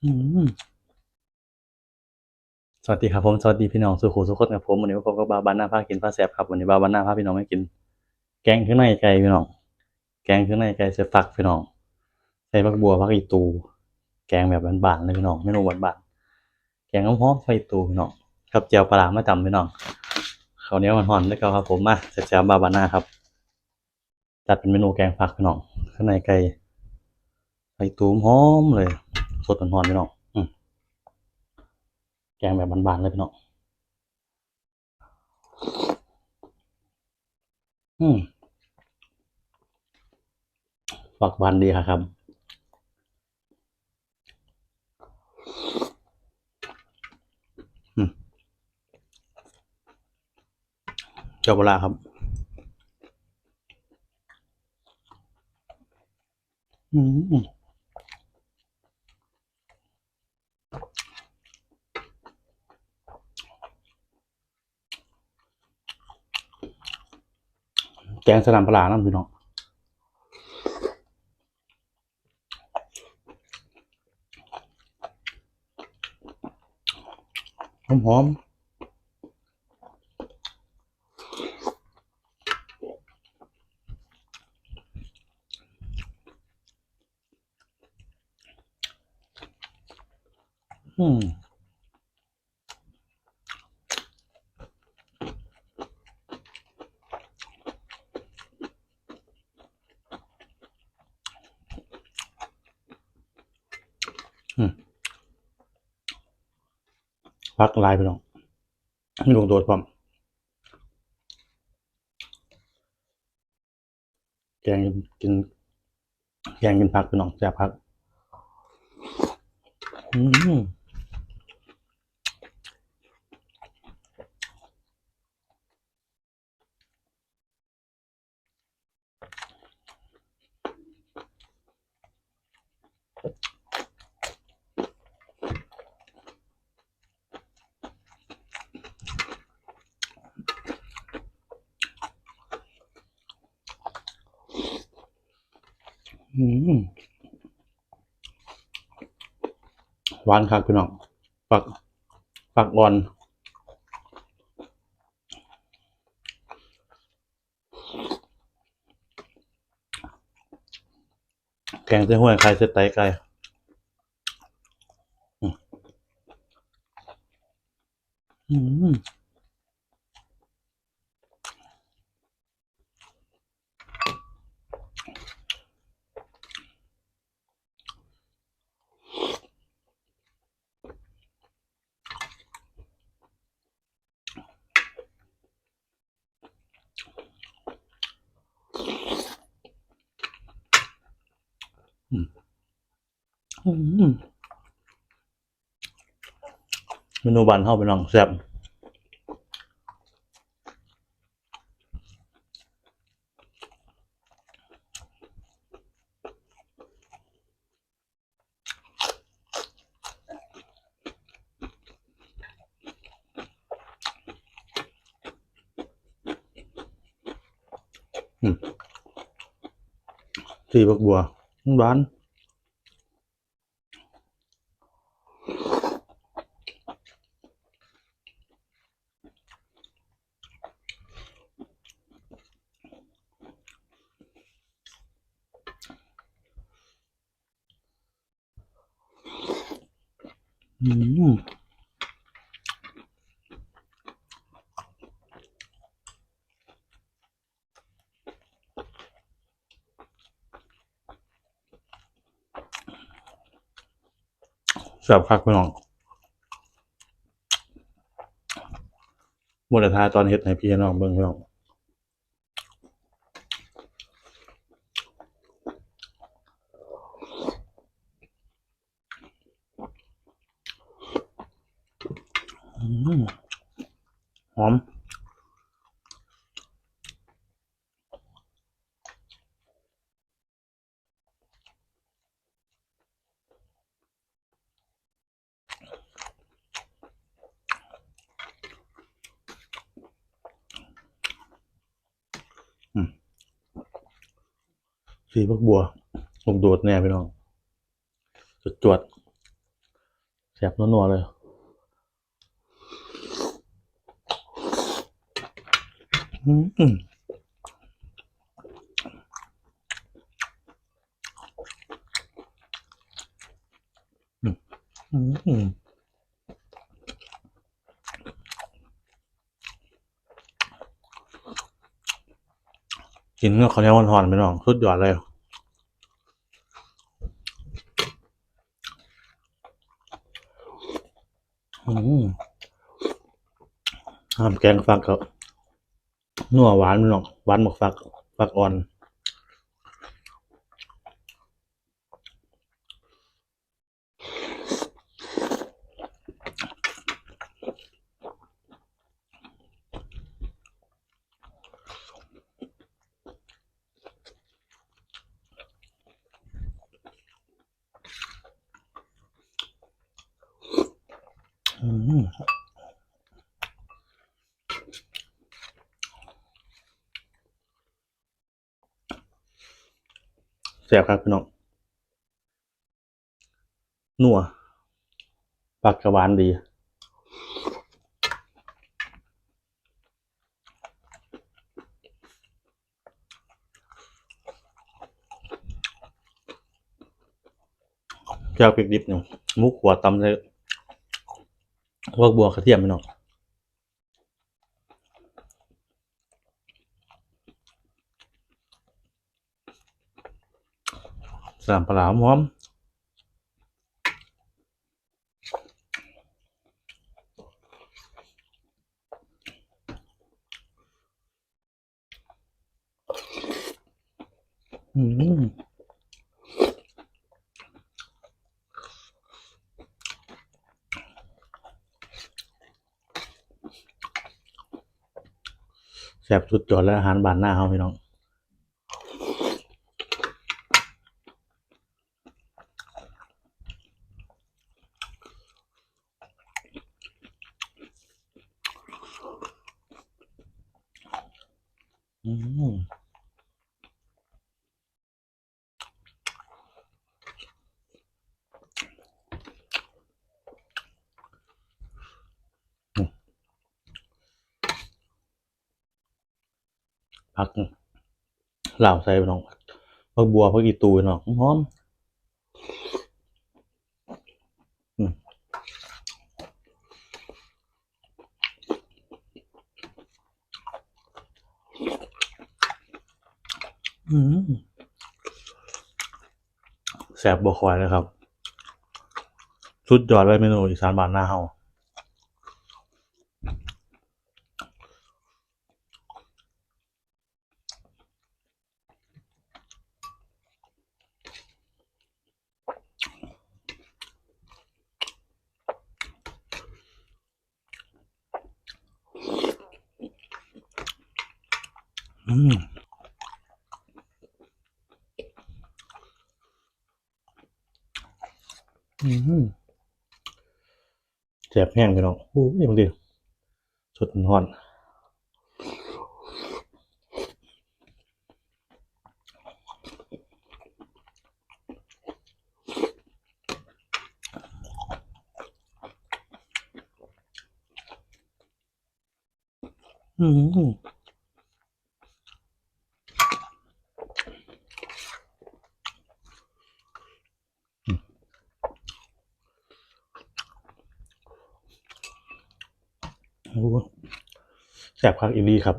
สวัสดีครับผม สวัสดีพี่น้องสุขุสุขคนกับผมวันนี้ผมกับาบานหน้าพากินปลาแซ่บครับวันนี้บาบานหน้าพาพี่น้องไมากิน แกงเครื่องในไก่พี่น้อง แกงเครื่องในไก่ใส่ฟักพี่น้อง ใส่ผักบัวผักอีตู แกงแบบบานๆเลยพี่น้องเมนูบานๆแกงหอมๆใส่อีตูพี่น้องกับเจียวปลาร้ามาจำพี่น้องข้าวเนียวหอนๆแล้วก็ครับผมมาแซ่บๆบาวบานหน้าครับ จัดเป็นเมนูแกงผักพี่น้องเครื่องในไก่ใส่อีตูหอมเลย สดหอนๆพี่น้องแกงแบบบานๆเลยพี่น้องอืมฝักบานดีครับเจ้าปลาครับ อืมแกงสลัมปลาน้ำพี่น้องหอมหอมอืมอืม พักลายไปน้องลงโดดพร้อมแกงกินแกงกินผักพี่น้องแซ่บผัก อืม หวานครับพี่น้องฝักฝักอ่อนแกงเส้นห้วยไข่เส้นไตไก่อืม เมนูบานเข้าไปน้องแซ่บสีบักบัว หวา สับคักพี่น้องหมดแต่ทาตอนเฮ็ดให้พี่น้องเบิ่งพี่น้องอืมหอม สีบักบัวลงโดดแน่พี่น้องจวดจวดแสบนัวๆเลยอืมอืมอืมอืมกินกับข้าวเหนียวหอนๆไปน้องสุดยอดเลย อืม ทำแกงฟักกับนัวหวานมันหรอกหวานหมกฟักฟักอ่อนอืม แซ่บครับพี่น้องนัวปักกระวานดีแก้วพริกดิบเนี่ยมุกหัวตำเลยพวกบัวกระเทียมพี่น้อง สามปลาร้าหอมอืมแซ่บสุดยอดและอาหารบ้านหน้าเฮาพี่น้อง อืมผักเหล่าใส่ไปน้องผักบัวผักอีตูน้องหอมอืมอืม แซ่บบ่คอยเลยครับ สุดยอดเลยเมนูอีสานบ้านหน้าเฮาอืมอืม แซ่บแห้งพี่น้องโอ้ยบางทีสดร้อนอืมโอ้แซ่ บคักอีหลีครับ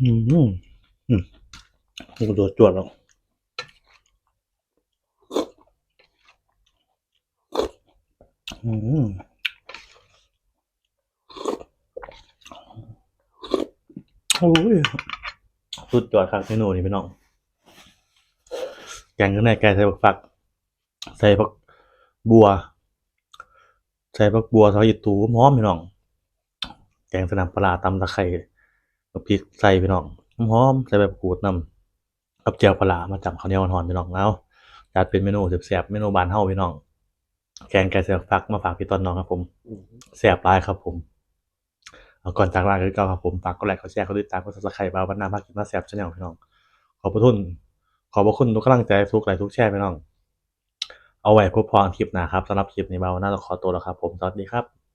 อืมอืมนี่ก็โดดจวดแล้วอืมโอ้ยสุดยอดครับเมนูนี้พี่น้องแกงข้างในไก่ใส่ผักฟัก ใส่ผักบัว ใส่ผักบัวซอยอีตูหอมพี่น้อง งสนามปลาตำตะไคร้พริกใส่พี่น้องหอมใส่ใบมะกรูดนำกับเจียวปลามาจำข้าวเหนียวหอนพี่น้องแล้วจัดเป็นเมนูแซ่บๆเมนูบานเฮาพี่น้องแกงไก่ใส่ผักฟักมาฝากพี่ต้นน้องครับผมแซ่บหลายครับผมเอาก่อนจากลาคือก่าครับผมฝากกดไลค์กดแชร์กดติดตามกด Subscribe บาวันหน้าภาคกินมาแซ่บ Channel พี่น้อง ขอบพระคุณขอบพระคุณทุกกำลังใจทุกไลค์ทุกแชร์พี่น้อง เอาไว้พบพอคลิปหนาครับสำหรับคลิปนี้เบาน่าจะขอตัวแล้วครับผมสวัสดีครับ